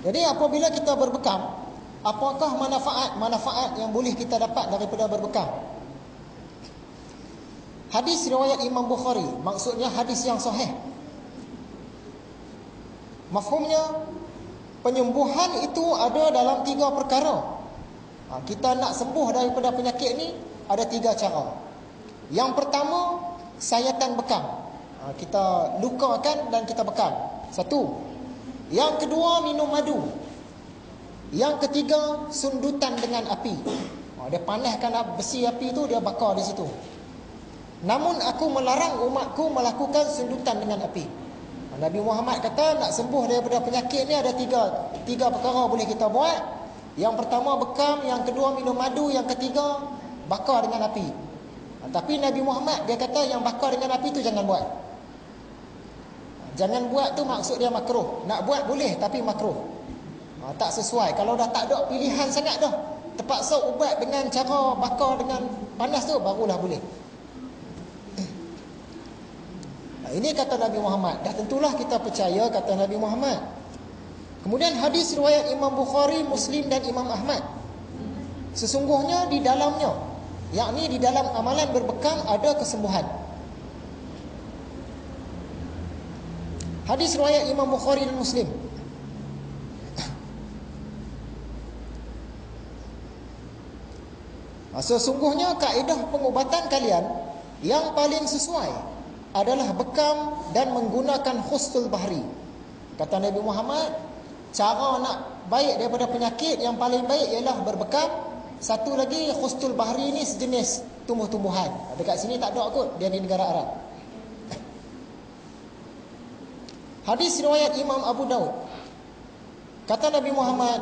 Jadi apabila kita berbekam, apakah manfaat-manfaat yang boleh kita dapat daripada berbekam? Hadis riwayat Imam Bukhari, maksudnya hadis yang sahih. Mafhumnya penyembuhan itu ada dalam tiga perkara. Ha, kita nak sembuh daripada penyakit ni ada tiga cara. Yang pertama, sayatan bekam. Ha, kita lukakan dan kita bekam. Satu. Yang kedua minum madu. Yang ketiga sundutan dengan api. Oh, dia panaskan besi api itu dia bakar di situ. Namun aku melarang umatku melakukan sundutan dengan api. Nabi Muhammad kata nak sembuh daripada penyakit ni ada tiga tiga perkara boleh kita buat. Yang pertama bekam, yang kedua minum madu, yang ketiga bakar dengan api. Tapi Nabi Muhammad dia kata yang bakar dengan api tu jangan buat. Jangan buat tu maksud dia makruh. Nak buat boleh tapi makruh. Ha, tak sesuai. Kalau dah tak ada pilihan sangat dah. Terpaksa ubat dengan cara bakar dengan panas tu barulah boleh. Ha, ini kata Nabi Muhammad. Dah tentulah kita percaya kata Nabi Muhammad. Kemudian hadis riwayat Imam Bukhari, Muslim dan Imam Ahmad. Sesungguhnya di dalamnya, yakni di dalam amalan berbekam ada kesembuhan. Hadis riwayat Imam Bukhari dan Muslim. Sesungguhnya kaedah pengobatan kalian yang paling sesuai adalah bekam dan menggunakan khustul bahri. Kata Nabi Muhammad, cara nak baik daripada penyakit yang paling baik ialah berbekam. Satu lagi khustul bahri ni sejenis tumbuh-tumbuhan. Dekat sini tak ada kot, dia di negara Arab. Hadis riwayat Imam Abu Daud. Kata Nabi Muhammad,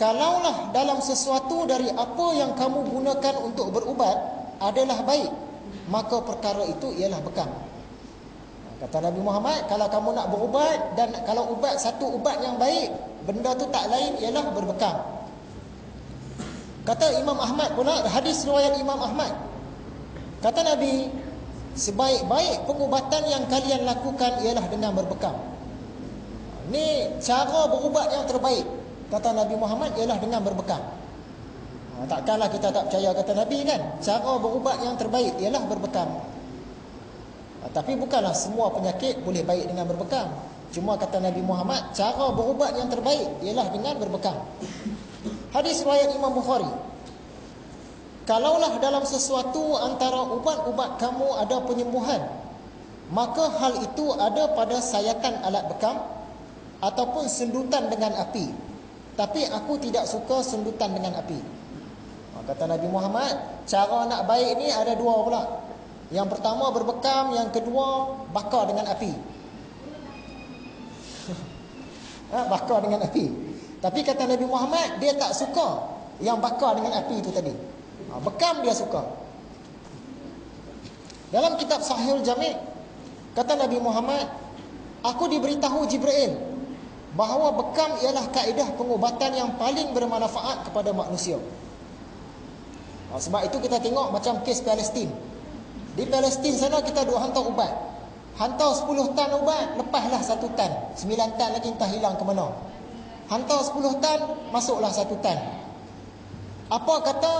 kalaulah dalam sesuatu dari apa yang kamu gunakan untuk berubat adalah baik, maka perkara itu ialah bekam. Kata Nabi Muhammad, kalau kamu nak berubat dan kalau ubat satu ubat yang baik, benda tu tak lain ialah berbekam. Kata Imam Ahmad pula, hadis riwayat Imam Ahmad. Kata Nabi, Sebaik-baik pengubatan yang kalian lakukan ialah dengan berbekam. Ini cara berubat yang terbaik. Kata Nabi Muhammad ialah dengan berbekam. Ha, takkanlah kita tak percaya kata Nabi kan. Cara berubat yang terbaik ialah berbekam. Ha, tapi bukanlah semua penyakit boleh baik dengan berbekam. Cuma kata Nabi Muhammad, cara berubat yang terbaik ialah dengan berbekam. Hadis riwayat Imam Bukhari. Kalaulah dalam sesuatu antara ubat-ubat kamu ada penyembuhan, maka hal itu ada pada sayatan alat bekam ataupun sendutan dengan api. Tapi aku tidak suka sendutan dengan api. Kata Nabi Muhammad, cara nak baik ni ada dua pula. Yang pertama berbekam, yang kedua bakar dengan api. ha, bakar dengan api. Tapi kata Nabi Muhammad, dia tak suka yang bakar dengan api itu tadi. Ha, bekam dia suka. Dalam kitab Sahih Jami' kata Nabi Muhammad, aku diberitahu Jibril bahawa bekam ialah kaedah pengobatan yang paling bermanfaat kepada manusia. Ha, sebab itu kita tengok macam kes Palestin. Di Palestin sana kita duk hantar ubat. Hantar 10 tan ubat, lepaslah 1 tan. 9 tan lagi entah hilang ke mana. Hantar 10 tan, masuklah 1 tan. Apa kata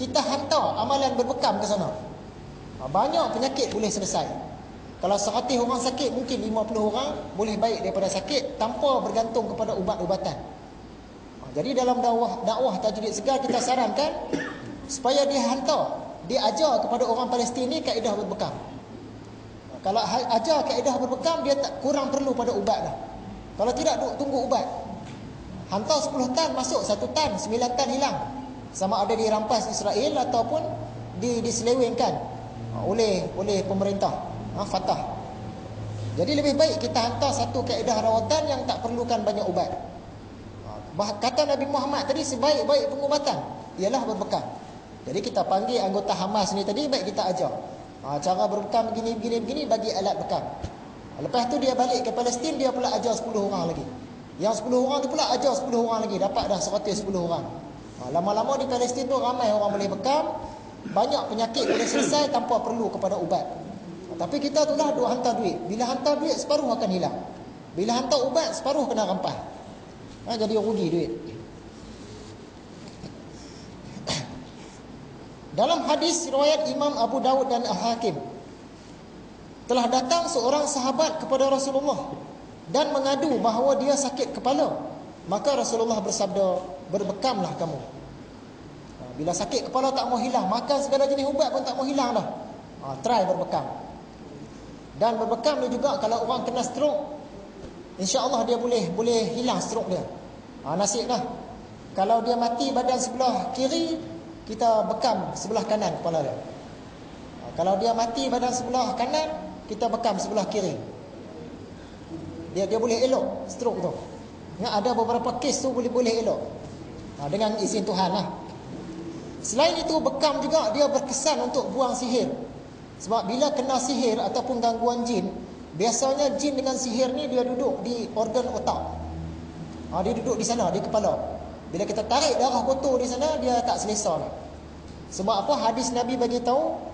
kita hantar amalan berbekam ke sana. Ha, banyak penyakit boleh selesai. Kalau 100 orang sakit, mungkin 50 orang boleh baik daripada sakit tanpa bergantung kepada ubat-ubatan. Ha, jadi dalam dakwah dakwah tajwid segar kita sarankan supaya dia hantar, dia ajar kepada orang Palestin ni kaedah berbekam. Ha, kalau ajar kaedah berbekam dia tak kurang perlu pada ubat dah. Kalau tidak tunggu ubat. Hantar 10 tan masuk 1 tan, 9 tan hilang sama ada dirampas Israel ataupun di diselewengkan ha, oleh oleh pemerintah ha, Fatah. Jadi lebih baik kita hantar satu kaedah rawatan yang tak perlukan banyak ubat. Ha, kata Nabi Muhammad tadi sebaik-baik pengubatan ialah berbekam. Jadi kita panggil anggota Hamas ni tadi baik kita ajar. Ha, cara berbekam begini begini begini bagi alat bekam. Lepas tu dia balik ke Palestin dia pula ajar 10 orang lagi. Yang 10 orang tu pula ajar 10 orang lagi dapat dah 110 orang. Ha, lama-lama di Palestin tu ramai orang boleh bekam, banyak penyakit boleh selesai tanpa perlu kepada ubat. Ha, tapi kita tu lah duk hantar duit. Bila hantar duit separuh akan hilang. Bila hantar ubat separuh kena rampas. ha, jadi rugi duit dalam hadis riwayat Imam Abu Dawud dan Al-Hakim telah datang seorang sahabat kepada Rasulullah dan mengadu bahawa dia sakit kepala maka Rasulullah bersabda berbekamlah kamu. Ha, bila sakit kepala tak mau hilang makan segala jenis ubat pun tak mau hilang dah. Ha, try berbekam. Dan berbekam ni juga kalau orang kena stroke insya-Allah dia boleh boleh hilang stroke dia. Ha, nasib dah. Kalau dia mati badan sebelah kiri kita bekam sebelah kanan kepala dia. Ha, kalau dia mati badan sebelah kanan kita bekam sebelah kiri. Dia dia boleh elok stroke tu. Ya, ada beberapa kes tu boleh boleh elok ha, dengan izin Tuhan lah selain itu bekam juga dia berkesan untuk buang sihir sebab bila kena sihir ataupun gangguan jin biasanya jin dengan sihir ni dia duduk di organ otak ha, dia duduk di sana di kepala bila kita tarik darah kotor di sana dia tak selesa lah. sebab apa hadis Nabi bagi tahu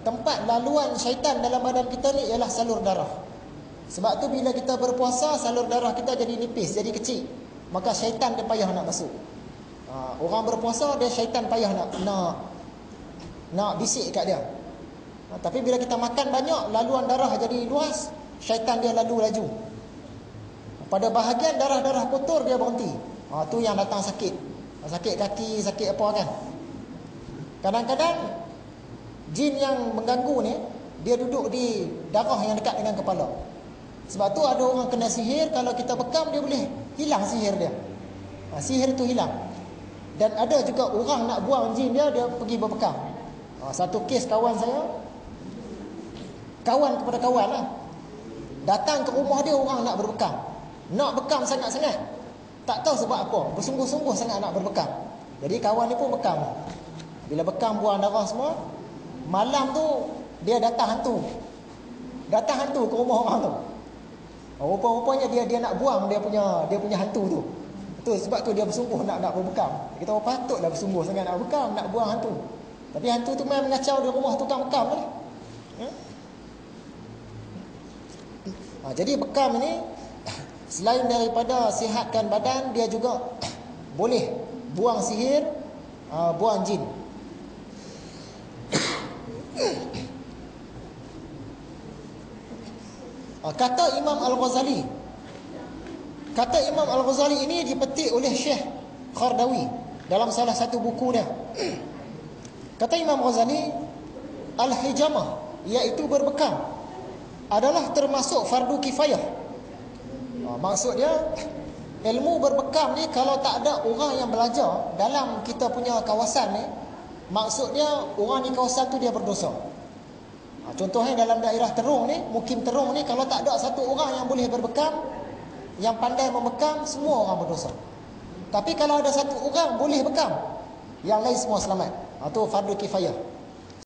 tempat laluan syaitan dalam badan kita ni ialah salur darah. Sebab tu bila kita berpuasa, salur darah kita jadi nipis, jadi kecil. Maka syaitan dia payah nak masuk. Ha, orang berpuasa, dia syaitan payah nak nak nak bisik kat dia. Ha, tapi bila kita makan banyak, laluan darah jadi luas, syaitan dia lalu laju. Pada bahagian darah-darah kotor dia berhenti. Ha, tu yang datang sakit. Sakit kaki, sakit apa kan. Kadang-kadang jin yang mengganggu ni dia duduk di darah yang dekat dengan kepala sebab tu ada orang kena sihir kalau kita bekam dia boleh hilang sihir dia ha, sihir tu hilang dan ada juga orang nak buang jin dia dia pergi berbekam ha, satu kes kawan saya kawan kepada kawan lah. Datang ke rumah dia orang nak berbekam nak bekam sangat-sangat tak tahu sebab apa. Bersungguh-sungguh sangat nak berbekam jadi kawan ni pun bekam bila bekam buang darah semua Malam tu dia datang hantu. Datang hantu ke rumah orang tu. Oh, rupa-rupanya dia dia nak buang dia punya dia punya hantu tu. Tu sebab tu dia bersungguh nak nak berbekam. Kita orang patutlah bersungguh sangat nak berbekam, nak buang hantu. Tapi hantu tu memang mengacau di rumah tukang bekam ni. Ha? Ha, jadi bekam ni selain daripada sihatkan badan dia juga boleh buang sihir, uh, buang jin. Ah, kata Imam Al-Ghazali Kata Imam Al-Ghazali ini dipetik oleh Syekh Khardawi Dalam salah satu buku dia Kata Imam Ghazali Al-Hijamah Iaitu berbekam Adalah termasuk fardu kifayah ah, Maksud dia Ilmu berbekam ni Kalau tak ada orang yang belajar Dalam kita punya kawasan ni Maksudnya orang di kawasan tu dia berdosa. Ha, contohnya dalam daerah Terung ni, Mukim Terung ni kalau tak ada satu orang yang boleh berbekam, yang pandai membekam, semua orang berdosa. Tapi kalau ada satu orang boleh bekam, yang lain semua selamat. Ha, tu fardu kifayah.